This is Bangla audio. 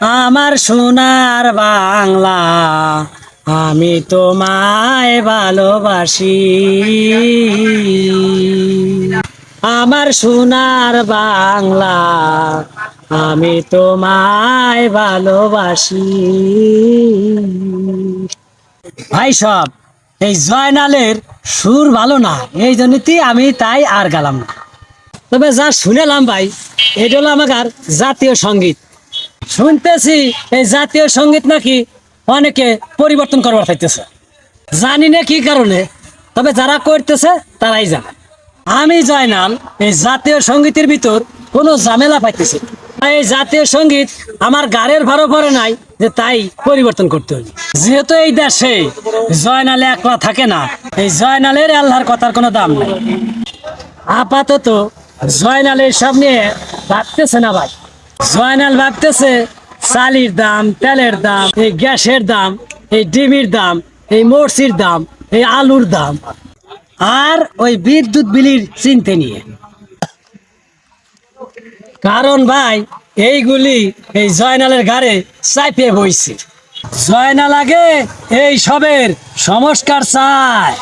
আমার সোনার বাংলা, আমি তোমায় ভালোবাসি। আমার সোনার বাংলা, আমি তোমায় ভালোবাসি। ভাই সব, এই জয়নালের সুর ভালো না, এই জন্যই আমি তাই আর গেলাম না। তবে যা শুনেলাম ভাই, এটা হলো আমার জাতীয় সংগীত। শুনতেছি এই জাতীয় সংগীত নাকি অনেকে পরিবর্তন করবার চাইতেছে জানি না কি কারণে, তবে যারা করতেছে তারাই জানে। আমি জয়নাল এই জাতীয় সঙ্গীতের ভিতর কোনো ঝামেলা পাইতেছি। এই জাতীয় সংগীত আমার গাড়ির ভাড়া পড়ে নাই যে তাই পরিবর্তন করতে হবে যেহেতু এই দেশে জয়নালে একলা থাকে না, এই জয়নালের আল্লাহর কথার কোনো দাম নেই। আপাতত জয়নাল সব নিয়ে ভাবতেছে না ভাই। জয়নাল ভাবতেছে, চালির দাম, তেলের দাম, এই গ্যাসের দাম, এই ডিমের দাম, এই মরসির দাম, এই আলুর দাম আর ওই বিদ্যুৎ বিলির চিনতে নিয়ে। কারণ ভাই, এইগুলি এই জয়নালের ঘাড়ে চাইপে বইছে। জয়নাল আগে এই সবের সংস্কার চায়।